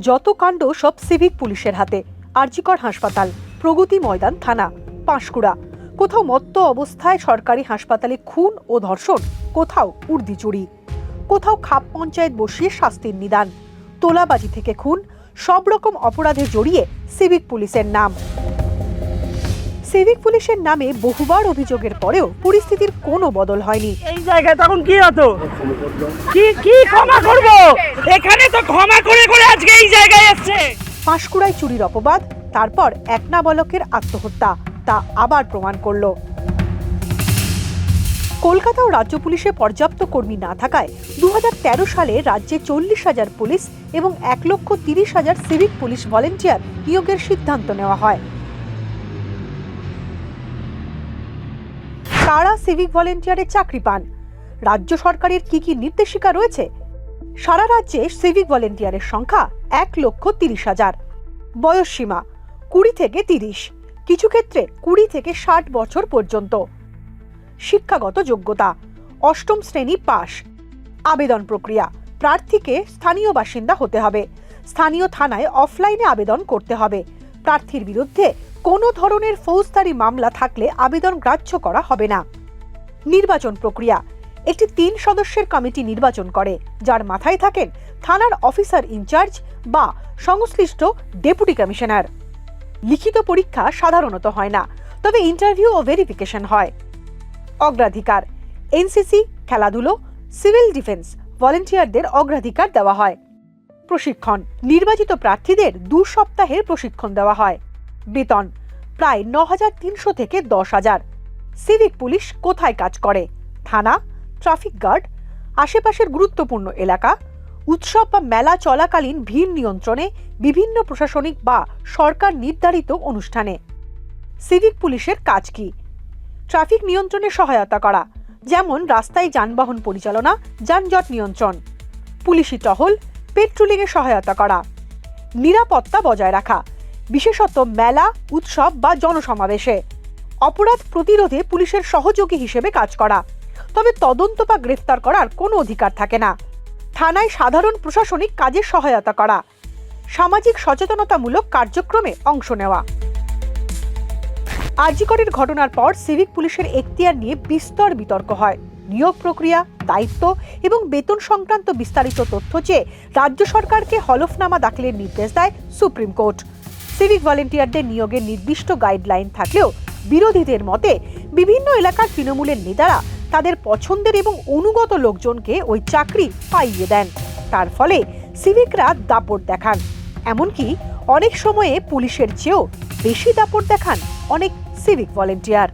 যত কাণ্ড সব সিভিক পুলিশের হাতে। আরজিকর হাসপাতাল, প্রগতি ময়দান থানা, পাঁশকুড়া। কোথাও মত্ত অবস্থায় সরকারি হাসপাতালে খুন ও ধর্ষণ, কোথাও উর্দি চুরি। কোথাও খাপ পঞ্চায়েত বসিয়ে শাস্তির নিদান। তোলাবাজি থেকে খুন, সব রকম অপরাধে জড়িয়ে সিভিক পুলিশের নাম। সিভিক পুলিশের নামে বহুবার অভিযোগের পরেও পরিস্থিতির কোনো বদল হয়নি। এই জায়গায় তখন কি হতো? কি কি ক্ষমা করব? এখানে তো ক্ষমা করে করে আজকে এই জায়গায় এসছে। পাঁশকুড়ায় চুরির অপবাদ তারপর এক নাবালকের আত্মহত্যা তা আবার প্রমাণ করল। কলকাতা ও রাজ্য পুলিশে পর্যাপ্ত কর্মী না থাকায় দু হাজার তেরো সালে রাজ্যে চল্লিশ হাজার পুলিশ এবং এক লক্ষ তিরিশ হাজার সিভিক পুলিশ ভলেন্টিয়ার নিয়োগের সিদ্ধান্ত নেওয়া হয়। কারা সিভিক ভলেন্টিয়ারের চাকরি পান। রাজ্য সরকারের কি কি নির্দেশিকা রয়েছে? সারা রাজ্যে সিভিক ভলেন্টিয়ারের সংখ্যা এক লক্ষ তিরিশ হাজার। বয়স সীমা কুড়ি থেকে তিরিশ। কিছু ক্ষেত্রে কুড়ি থেকে ষাট বছর পর্যন্ত। শিক্ষাগত যোগ্যতা অষ্টম শ্রেণি পাস আবেদন প্রক্রিয়া প্রার্থীকে স্থানীয় বাসিন্দা হতে হবে। স্থানীয় থানায় অফলাইনে আবেদন করতে হবে। প্রার্থীর বিরুদ্ধে কোনো ধরনের ফৌজদারি মামলা থাকলে আবেদন গ্রাহ্য করা হবে না। নির্বাচন প্রক্রিয়া। একটি তিন সদস্যের কমিটি নির্বাচন করে, যার মাথায় থাকেন থানার অফিসার ইনচার্জ বা সংশ্লিষ্ট ডেপুটি কমিশনার। লিখিত পরীক্ষা সাধারণত হয় না, তবে ইন্টারভিউ ও ভেরিফিকেশন হয়। অগ্রাধিকার। এনসিসি, খেলাধুলো, সিভিল ডিফেন্স, ভলেন্টিয়ারদের অগ্রাধিকার দেওয়া হয়। প্রশিক্ষণ। নির্বাচিত প্রার্থীদের দু সপ্তাহের প্রশিক্ষণ দেওয়া হয়। বেতন। প্রায় ন হাজার তিনশো থেকে দশ হাজার সিভিক পুলিশ কোথায় কাজ করে? থানা, ট্রাফিক গার্ড, আশেপাশের গুরুত্বপূর্ণ এলাকা, উৎসব বা মেলা চলাকালীন ভিড় নিয়ন্ত্রণে বিভিন্ন প্রশাসনিক বা সরকার নির্ধারিত অনুষ্ঠানে। সিভিক পুলিশের কাজ কি? ট্রাফিক নিয়ন্ত্রণে সহায়তা করা, যেমন রাস্তায় যানবাহন পরিচালনা, যানজট নিয়ন্ত্রণ। পুলিশি টহল, পেট্রোলিংয়ে সহায়তা করা। নিরাপত্তা বজায় রাখা বিশেষত মেলা, উৎসব বা জনসমাবেশে। অপরাধ প্রতিরোধে পুলিশের সহযোগী হিসেবে কাজ করা। তবে তদন্ত বা গ্রেফতার করার কোনো অধিকার থাকে না। থানায় সাধারণ প্রশাসনিক কাজে সহায়তা করা। সামাজিক সচেতনতামূলক কার্যক্রমে অংশ নেওয়া। আরজিকরের ঘটনার পর সিভিক পুলিশের এখতিয়ার নিয়ে বিস্তর বিতর্ক হয়। নিয়োগ প্রক্রিয়া, দায়িত্ব এবং বেতন সংক্রান্ত বিস্তারিত তথ্য চেয়ে রাজ্য সরকারকে হলফনামা দাখিলের নির্দেশ দেয় সুপ্রিম কোর্ট। সিভিক ভলেন্টিয়ারদের নিয়োগের নির্দিষ্ট গাইডলাইন থাকলেও বিরোধীদের মতে বিভিন্ন এলাকার তৃণমূলের নেতারা তাদের পছন্দের এবং অনুগত লোকজনকে ওই চাকরি পাইয়ে দেন। তার ফলে সিভিকরা দাপট দেখান। এমনকি অনেক সময়ে পুলিশের চেয়েও বেশি দাপট দেখান অনেক সিভিক ভলেন্টিয়ার